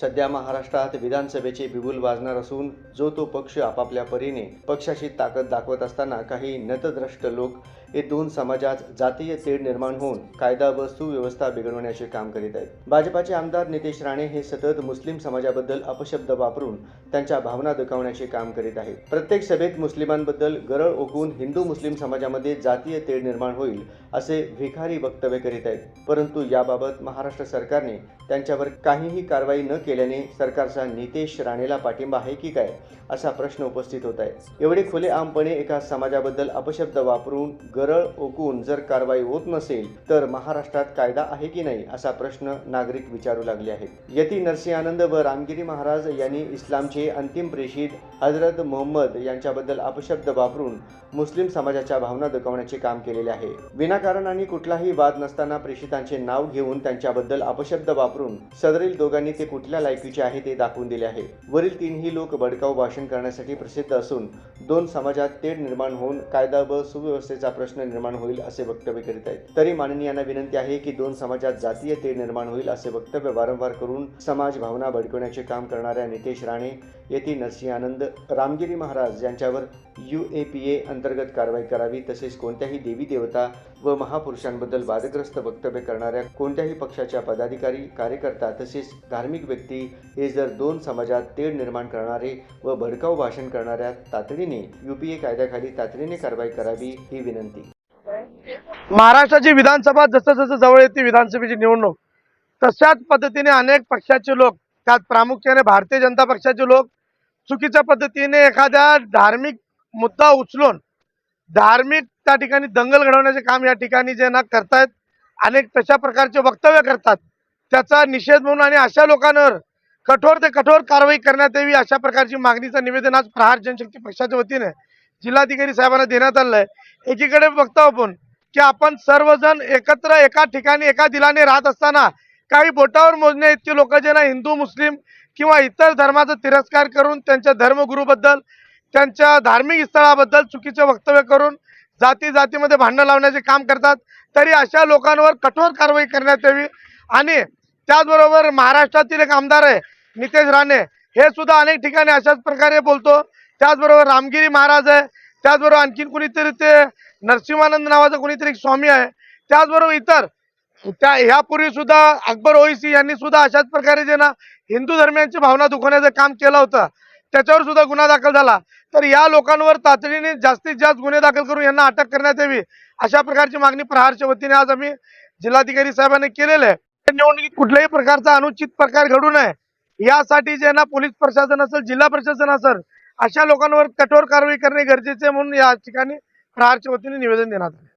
सध्या महाराष्ट्रात विधानसभेचे बिगुल वाजणार असून जो तो पक्ष आपापल्या परीने पक्षाची ताकद दाखवत असताना काही नतद्रष्ट लोक हे दोन समाजात जातीय तेढ निर्माण होऊन कायदा व सुव्यवस्था बिघडवण्याचे काम करीत आहेत. भाजपाचे आमदार नितेश राणे हे सतत मुस्लिम समाजाबद्दल अपशब्द वापरून त्यांच्या भावना दुखावण्याचे काम करीत आहेत. प्रत्येक सभेत मुस्लिमांबद्दल गरळ ओकून हिंदू मुस्लिम समाजामध्ये जातीय तेढ निर्माण होईल असे भिखारी वक्तव्य करीत आहेत. परंतु याबाबत महाराष्ट्र सरकारने त्यांच्यावर काहीही कारवाई न केली केल्याने सरकारचा नितेश राणेला पाठिंबा आहे की काय असा प्रश्न उपस्थित होत आहे. एवढे खुलेआमपणे एका समाजाबद्दल अपशब्द वापरून गरळ ओकून जर कारवाई होत नसेल तर महाराष्ट्रात कायदा आहे की नाही असा प्रश्न नागरिक विचारू लागले आहेत. यती नरसिंहानंद व रामगिरी महाराज यांनी इस्लामचे अंतिम प्रेषित हजरत मोहम्मद यांच्याबद्दल अपशब्द वापरून मुस्लिम समाजाच्या भावना दुखवण्याचे काम केलेले आहे. विनाकारण आणि कुठलाही वाद नसताना प्रेषितांचे नाव घेऊन त्यांच्याबद्दल अपशब्द वापरून सदरील दोघांनी ते कुठल्या लायकीचे आहे ते दाखवून दिले आहे. वरील तीनही लोक भडकाऊ भाषण करण्यासाठी प्रसिद्ध असून दोन समाजात तेढ निर्माण होऊन कायदा व सुव्यवस्थेचा प्रश्न निर्माण होईल असे वक्तव्य करीत आहेत. तरी माननीयांना विनंती आहे की दोन समाजात जातीय तेढ निर्माण होईल असे वक्तव्य वारंवार करून समाज भावना भडकवण्याचे काम करणाऱ्या नितेश राणे येथील नरसिंहानंद रामगिरी महाराज यांच्यावर यू ए पी ए अंतर्गत कारवाई करावी तसेच कोणत्याही देवी देवता व महापुरुषांबद्दल वादग्रस्त वक्तव्य करणाऱ्या कोणत्याही पक्षाच्या पदाधिकारी कार्यकर्ता तसेच धार्मिक व्यक्ती हे जर दोन समाजात तेढ निर्माण करणारे व भडकाऊ भाषण करणाऱ्या तातडीने युपीए कायद्याखाली तातडीने कारवाई करावी ही विनंती. महाराष्ट्राची विधानसभा जसं जसं जवळ येते विधानसभेची निवडणूक तशाच पद्धतीने अनेक पक्षाचे लोक त्यात प्रामुख्याने भारतीय जनता पक्षाचे लोक चुकीच्या पद्धतीने एखाद्या धार्मिक मुद्दा उचलून धार्मिक त्या ठिकाणी दंगल घडवण्याचे काम या ठिकाणी जे ना करतायत अनेक तशा प्रकारचे वक्तव्य करतात त्याचा निषेध म्हणून आणि अशा लोकांवर कठोर ते कठोर कारवाई करण्यात यावी अशा प्रकारची मागणीचं निवेदन आज प्रहार जनशक्ती पक्षाच्या वतीने जिल्हाधिकारी साहेबांना देण्यात आलंय. आहे एकीकडे बघतो आपण की आपण सर्वजण एकत्र एका ठिकाणी एका दिलाने राहत असताना काही बोटावर मोजणे इतके लोक जे ना हिंदू मुस्लिम किंवा इतर धर्माचा तिरस्कार करून त्यांच्या धर्मगुरूबद्दल त्यांच्या धार्मिक स्थळाबद्दल चुकीचे वक्तव्य करून जाती जातीमध्ये भांडणं लावण्याचे काम करतात तरी अशा लोकांवर कठोर कारवाई करण्यात यावी आणि त्याचबरोबर महाराष्ट्रातील एक आमदार आहे नितेश राणे. हे सुद्धा अनेक ठिकाणी अशाच प्रकारे बोलतो. त्याचबरोबर रामगिरी महाराज आहे. त्याचबरोबर आणखीन कुणीतरी ते नरसिंहानंद नावाचं कुणीतरी स्वामी आहे. त्याचबरोबर इतर त्या ह्यापूर्वी सुद्धा अकबर ओईसी यांनी सुद्धा अशाच प्रकारे जे ना हिंदू धर्मियांची भावना दुखवण्याचं काम केलं होतं. त्याच्यावर सुद्धा गुन्हा दाखल झाला. तर या लोकांवर तातडीने जास्तीत जास्त गुन्हे दाखल करून यांना अटक करण्यात यावी अशा प्रकारची मागणी प्रहारच्या वतीने आज आम्ही जिल्हाधिकारी साहेबांनी केलेलं आहे. निवडणुकीत कुठल्याही प्रकारचा अनुचित प्रकार घडू नये. यासाठी जे ना पोलीस प्रशासन असेल जिल्हा प्रशासन असेल अशा लोकांवर कठोर कारवाई करणे गरजेचे म्हणून या ठिकाणी प्रहारच्या वतीने निवेदन देण्यात आले.